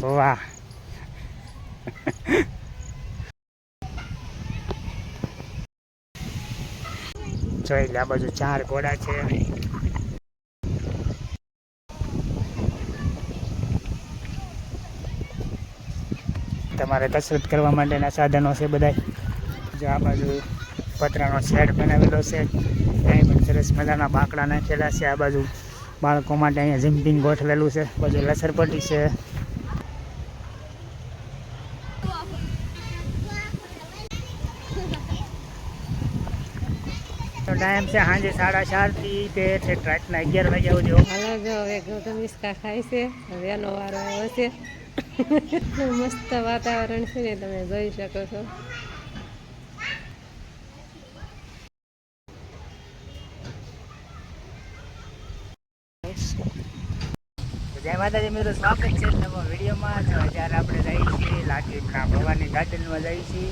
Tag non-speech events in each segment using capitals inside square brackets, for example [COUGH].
વાહ. જોઈ લે, આ બાજુ ચાર ઘોડા છે. તમારે કસરત કરવા માટેના સાધનો છે બધા જો આ બાજુ પતરાનો શેડ બનાવેલો છે. ત્યાં પણ સરસ મજાના બાંકડા નાખેલા છે. આ બાજુ બાળકો માટે અહીંયા જમ્પિંગ ગોઠવેલું છે. બાજુ લસરપટ્ટી છે. ટાઈમ છે સાંજે સાડા ચારથી તે છે રાતના અગિયાર વાગ્યા સુધી હાલો જો હવે ગૌતમ હિસકા ખાય છે. હવે એનો વારો આવ્યો છે. [LAUGHS] મસ્ત વાતાવરણ છે ને તમે જોઈ શકો છો. જય માતાજી મિત્રો સ્વાગત છે તમારા વિડીયોમાં. તો જ્યારે આપણે જઈએ છીએ લાઠીના ભવાની ગાર્ડનમાં જઈએ છીએ.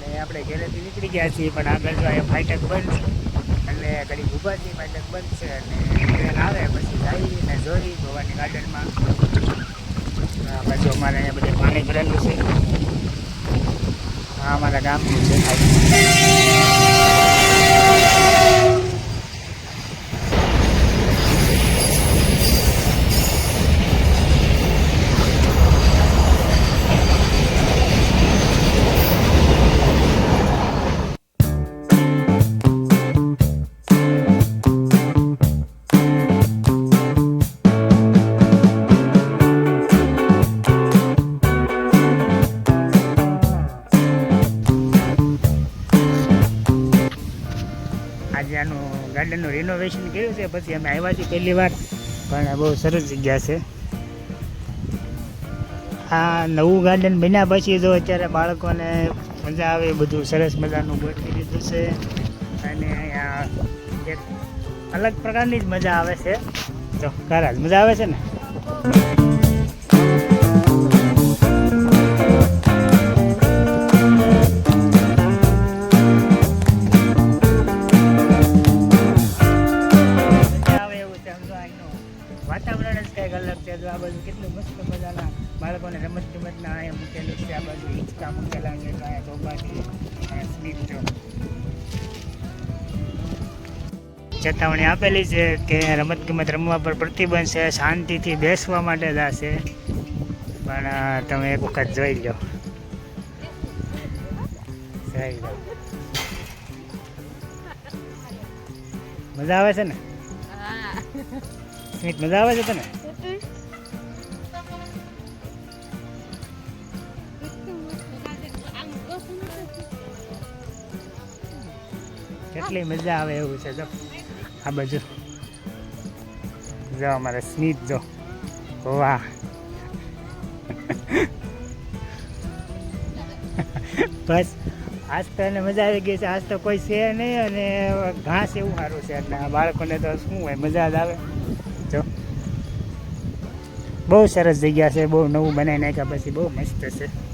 ને આપણે ઘરેથી નીકળી ગયા છીએ પણ આગળ જો અહીંયા ફાટક બંધ છે એટલે ઘડી ઊભા માટે બંધ છે અને ટ્રેન આવે પછી જઈને જોઈ ભવાની ગાર્ડનમાં. પછી અમારે અહીંયા બધે પાણી ભરેલું છે. આ અમારા ગામનું છે. ગાર્ડનનું રિનોવેશન કર્યું છે, પછી અમે આવ્યા છીએ પહેલી વાર. પણ બહુ સરસ જગ્યા છે. આ નવું ગાર્ડન બન્યા પછી જો અત્યારે બાળકોને મજા આવે, બધું સરસ મજાનું ગોઠવી દીધું છે. અને અહીંયા અલગ પ્રકારની જ મજા આવે છે. જો ખરા મજા આવે છે ને? રમત ગમતના અહીંયા મૂકેલું છે આ બાજુ હિંચકા મૂકેલા છે તો અહીંયા અહીંયા સ્લીપ જો ચેતવણી આપેલી છે કે રમત ગમત રમવા પર પ્રતિબંધ છે શાંતિથી બેસવા માટે જ છે પણ તમે એક વખત જોઈ લો. જોઈ લો. મજા આવે છે ને? સ્મિત મજા આવે છે તને? કેટલી મજા આવે એવું છે, જો. આ બાજુ. જો અમારે સ્મિત, જો. વાહ. બસ, આજ તો એને મજા આવી ગઈ છે. આજ તો કોઈ છે નહીં અને ઘાસ એવું સારું છે. એટલે બાળકોને તો શું હોય, મજા જ આવે. જો. બહુ સરસ જગ્યા છે, બહુ નવું બનાવી નાખ્યા પછી બહુ મસ્ત છે.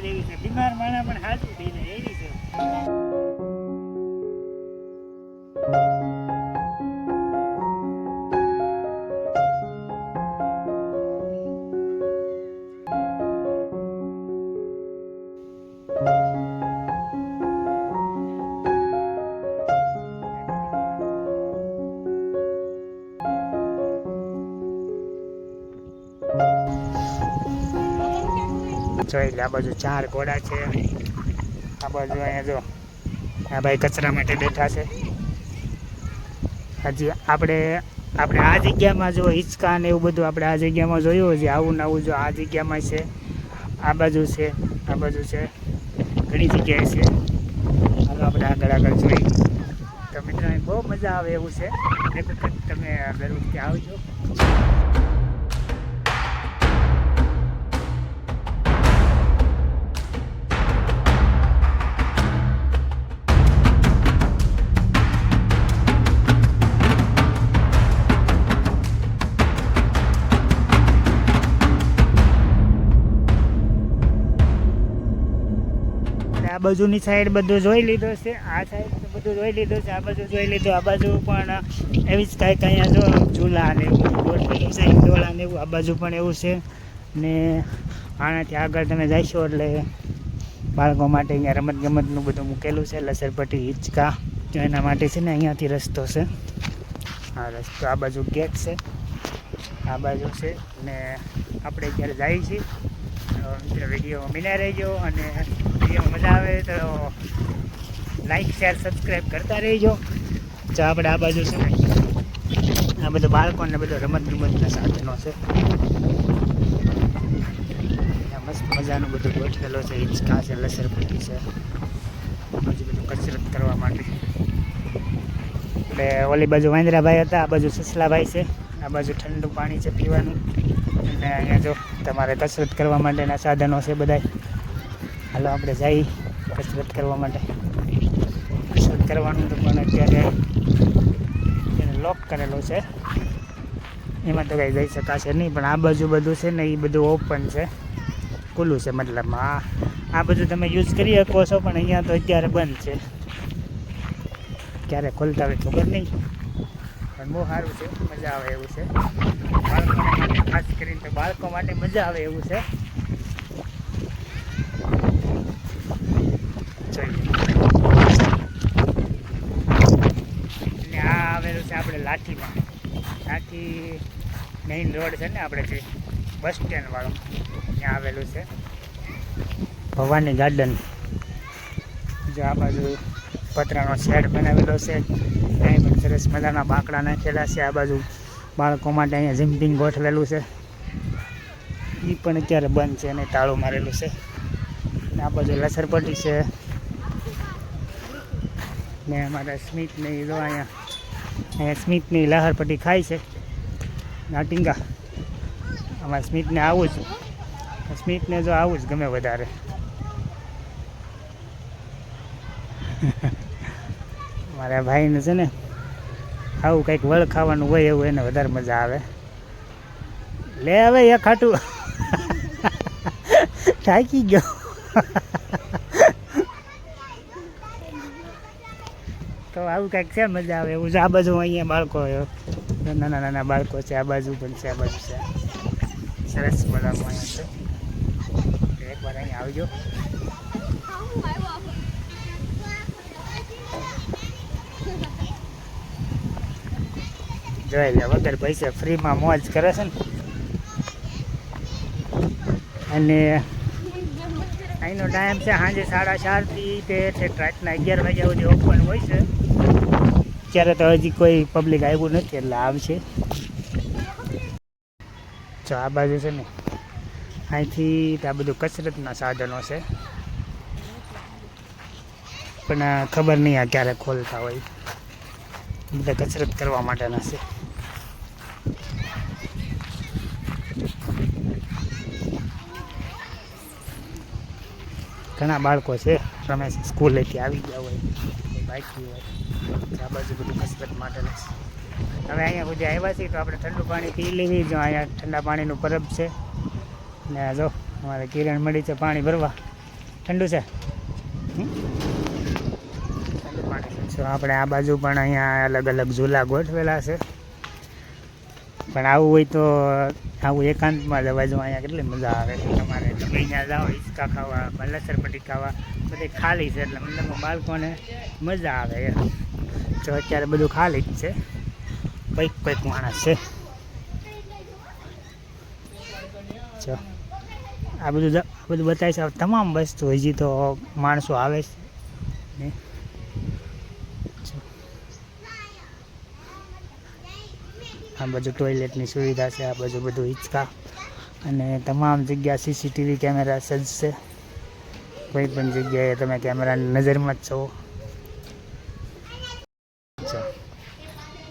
અહીંની મજા જ એવી છે. બીમાર માણા પણ સાચું થઈ જાય એવી છે. જોઈ લે. આ બાજુ ચાર ઘોડા છે. આ બાજુ અહીંયા જો, આ ભાઈ કચરા માટે બેઠા છે. હજી આપણે આપણે આ જગ્યામાં જો હિંચકા ને એવું બધું આપણે આ જગ્યામાં જોયું હજી, આવું નવું જો આ જગ્યામાં છે. આ બાજુ છે, આ બાજુ છે. ઘણી જગ્યાએ છે. હાલો આપણે આગળ આગળ જોઈએ. તો મિત્રો બહુ મજા આવે એવું છે. તમે વખતે આવજો. બાજુની સાઈડ બધું જોઈ લીધો છે, આ સાઈડ બધું જોઈ લીધું છે, આ બાજુ જોઈ લીધું, આ બાજુ પણ એવી જ કાંઈક અહીંયા જો ઝૂલા ને એવું ગોઠવેલું છે હિંડોળા ને એવું, આ બાજુ પણ એવું છે. ને આનાથી આગળ તમે જઈશો એટલે બાળકો માટે અહીંયા રમત ગમતનું બધું મૂકેલું છે, લસરપટ્ટી, હિંચકા, તો એના માટે છે ને અહીંયાથી રસ્તો છે. આ રસ્તો, આ બાજુ ગેટ છે. આ બાજુ છે ને આપણે જ્યારે જઈએ છીએ વીડિયો બિના રહેજો અને વિડીયોમાં મજા આવે તો લાઈક શેર સબસ્ક્રાઈબ કરતા રહેજો. જો આપણે આ બાજુ છે ને, આ બધું બાળકોને બધું રમત ગમતના સાધનો છે. મસ્ત મજાનું બધું ગોઠવેલો છે, હિંચકા છે લસરપટ્ટી છે. બધું બધું કસરત કરવા માટે. એટલે ઓલી બાજુ વાંદરાભાઈ હતા, આ બાજુ સસલાભાઈ છે. આ બાજુ ઠંડુ પાણી છે પીવાનું. અને અહીંયા જો તમારે કસરત કરવા માટેના સાધનો છે બધાય. હાલો, આપણે જઈ કસરત કરવા માટે. કસરત કરવાનું તો પણ અત્યારે એને લોક કરેલો છે. એમાં તો કંઈ જઈ શકાશે નહીં, પણ આ બાજુ બધું છે ને, એ બધું ઓપન છે. ખુલ્લું છે મતલબમાં આ આ બધું તમે યુઝ કરી શકો છો, પણ અહીંયા તો અત્યારે બંધ છે. ક્યારે ખોલતા હોય ખબર નહીં. પણ બહુ સારું છે, મજા આવે એવું છે. બાળકો ખાસ કરીને તો બાળકો માટે મજા આવે એવું છે જોઈએ અને આ આવેલું છે આપણે લાઠીમાં લાઠી મેઇન રોડ છે ને આપણે જે બસ સ્ટેન્ડવાળો ત્યાં આવેલું છે. ભવાની ગાર્ડન જો આ બાજુ પતરાનો શેડ બનાવેલો છે. ત્યાં પણ સરસ મજાના બાંકડા નાખેલા છે. આ બાજુ બાળકો માટે અહીંયા જમ્પિંગ ગોઠવેલું છે. એ પણ અત્યારે બંધ છે અને તાળું મારેલું છે. ને આ બાજુ લસરપટ્ટી છે. ને અમારા સ્મિત ને જો અહીંયા અહીંયા સ્મિતની લહરપટ્ટી ખાય છે. નાટીંગા. આમાં સ્મિતને આવું જ. સ્મિતને જો આવું જ ગમે વધારે. [LAUGHS] મારા ભાઈને છે ને, આવું કંઈક વળ ખાવાનું હોય એવું એને વધારે મજા આવે. લે હવે એ ખાટું. [LAUGHS] થાકી ગયો. [LAUGHS] તો આવું કંઈક છે મજા આવે એવું આ બાજુ અહીંયા બાળકો નાના નાના બાળકો છે. આ બાજુ પણ છે, આ બાજુ છે. સરસ મજાનું અહીંયા છે. એકવાર અહીંયા આવજો. જોઈ લે વગર પૈસા ફ્રીમાં મોજ કરે છે ને. અને અહીંનો ટાઈમ છે સાંજે સાડા ચારથી, તે રાતના અગિયાર વાગ્યા સુધી ઓપન હોય છે. અત્યારે તો હજી કોઈ પબ્લિક આવ્યું નથી એટલે આવશે. જો આ બાજુ છે ને, અહીંથી આ બધું કસરતના સાધનો છે. પણ ખબર નહીં આ ક્યારે ખોલતા હોય. બધા કસરત કરવા માટેના છે. ઘણા બાળકો છે, રમેશ સ્કૂલેથી આવી ગયા હોય, કોઈ હોય. આ બાજુ બધું કસરત માટેનું છે. હવે અહીંયા સુધી આવ્યા છીએ તો આપણે ઠંડુ પાણી પી લઈએ. જો અહીંયા ઠંડા પાણીનું પરબ છે. ને જો અમારે કિરણ મળી છે પાણી ભરવા. ઠંડુ છે? ઠંડુ પાણી છે. આપણે આ બાજુ પણ અહીંયા અલગ અલગ ઝૂલા ગોઠવેલા છે. પણ આવું હોય તો આવું એકાંતમાં જવા જો અહીંયા કેટલી મજા આવે તમારે. તમે અહીંયા જાઓ, હિંચકા ખાવા લસરપટ્ટી ખાવા બધે ખાલી છે એટલે મતલબ બાળકોને મજા આવે એમ. જો અત્યારે બધું ખાલી જ છે. કંઈક કંઈક માણસ છે. જો, આ બધું આ બધું બતાવે છે આ તમામ વસ્તુ હજી તો માણસો આવે છે. આ બાજુ ટોયલેટની સુવિધા છે, આ બાજુ બધું હિંચકા. અને તમામ જગ્યા સીસીટીવી કેમેરા સજ્જ છે. કોઈ પણ જગ્યાએ તમે કેમેરાની નજરમાં જ છો.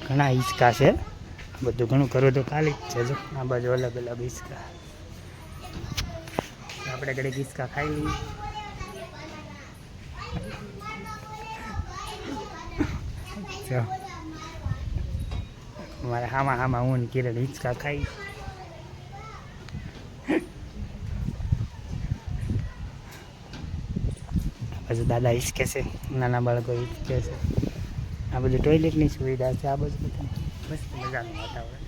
ઘણા હિંચકા છે. બધું ઘણું કરવું તો ખાલી જ છે જો. આ બાજુ અલગ અલગ હિંચકા. આપણે ઘડીક હિંચકા ખાઈ લઈએ. મારે હામાં હામાં હું કિરણ હિંચકા ખાઈ. પછી દાદા હિંચકે છે. નાના બાળકો હિંચકે છે. આ બધું ટોયલેટની સુવિધા છે, આ બધું બધું. મસ્ત મજાનું વાતાવરણ.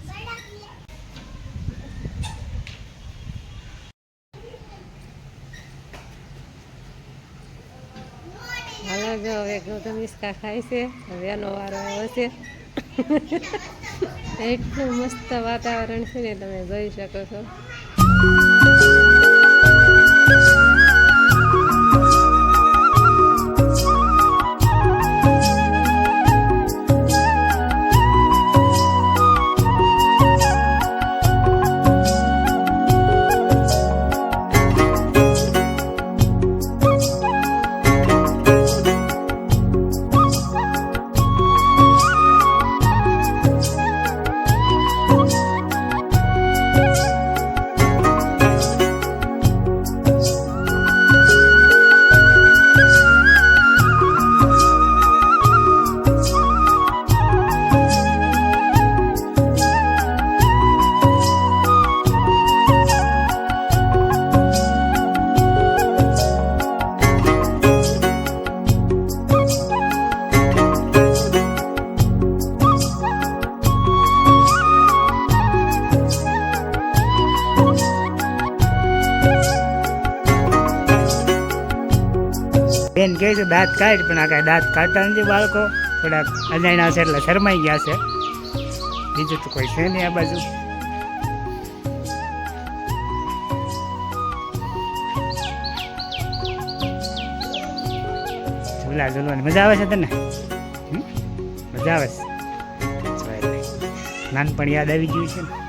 હવે ગૌતમ હિસકા ખાય છે, હવે વારો આવ્યો છે. [LAUGHS] એટલું મસ્ત વાતાવરણ છે ને, તમે જોઈ શકો છો. છે, દાંત કાઢ, પણ આ કાંઈ દાંત કાઢતા નથી બાળકો. થોડાક અજાણ્યા છે એટલે શરમાઈ ગયા છે. બીજું તો કોઈ છે નહીં આ બાજુ. ઝૂલા ઝૂલવાની મજા આવે છે તને? મજા આવે છે. નાનપણ યાદ આવી ગયું છે ને?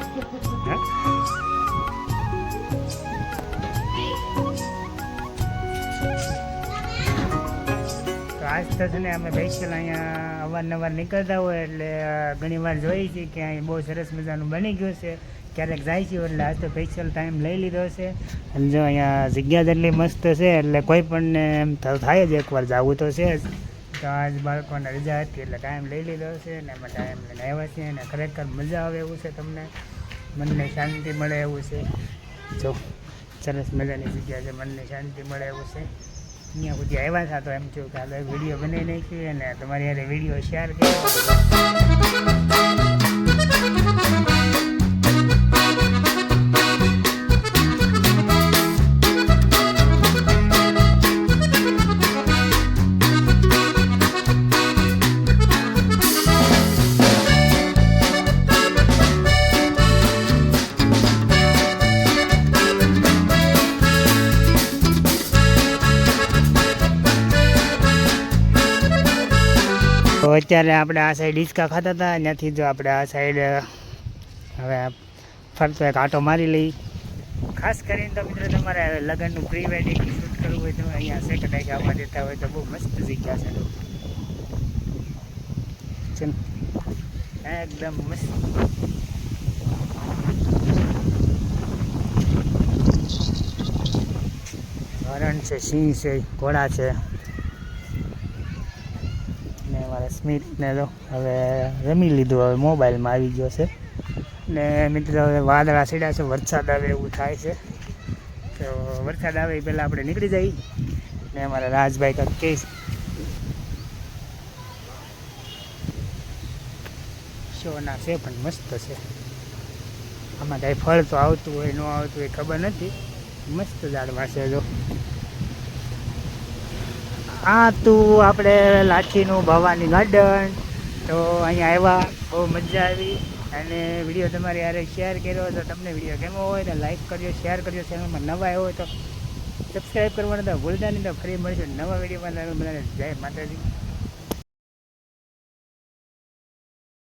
આજ તો છે ને અમે સ્પેશિયલ અહીંયા અવારનવાર નીકળતા હોય એટલે ઘણી વાર જોઈએ છીએ કે અહીં બહુ સરસ મજાનું બની ગયું છે. ક્યારેક જાય છે એટલે આજ તો સ્પેશિયલ ટાઈમ લઈ લીધો છે. અને જો અહીંયા જગ્યા જેટલી મસ્ત છે એટલે કોઈ પણ એમ થાય જ એકવાર જવું તો છે જ. તો આજ બાળકોને રજા હતી એટલે ટાઈમ લઈ લીધો છે ને એમાં ટાઈમ લઈને આવ્યા છીએ અને ખરેખર મજા આવે એવું છે તમને. મનને શાંતિ મળે એવું છે. જો, સરસ મજાની જગ્યા છે. મનને શાંતિ મળે એવું છે. અહીંયા સુધી આવ્યા હતા તો એમ થયું કે હાલો વીડિયો બનાવી નાખ્યું અને તમારી યારે વીડિયો શેર કર્યો અત્યારે આપણે આ સાઈડ હિંચકા ખાતા હતા ત્યાંથી જો આપણે આ સાઈડ હવે ફરતો એક આટો મારી લઈ. ખાસ કરીને તો મિત્રો તમારે લગ્નનું પ્રી વેડિંગ શૂટ કરવું હોય તો અહીંયા સેટેલાઇટ આવવા દેતા હોય તો બહુ મસ્ત જગ્યા છે. એકદમ મસ્ત. હરણ છે, સિંહ છે, ઘોડા છે ને મારા સ્મિતને તો હવે રમી લીધું, હવે મોબાઈલમાં આવી ગયો છે. ને મિત્રો, હવે વાદળા સીડા છે, વરસાદ આવે એવું થાય છે. તો વરસાદ આવે એ પહેલાં આપણે નીકળી જઈએ. ને અમારા રાજભાઈ કાંક કહે શોના છે, પણ મસ્ત છે. આમાં કાંઈ ફળ તો આવતું હોય, ન આવતું હોય, ખબર નથી. મસ્ત ઝાડવા છે જો. આ તું આપણે લાઠીનું ભવાની ગાર્ડન. તો અહીંયા આવ્યા, બહુ મજા આવી. અને વીડિયો તમારી યારે શેર કર્યો તો તમને વીડિયો કેવો હોય તો લાઈક કરજો શેર કરજો. ચેનલમાં નવા આવ્યો હોય તો સબસ્ક્રાઈબ કરવાનું તો ભૂલતા નહીં. તો ફરી મળીશું નવા વિડીયોમાં. બધાને જય માતાજી.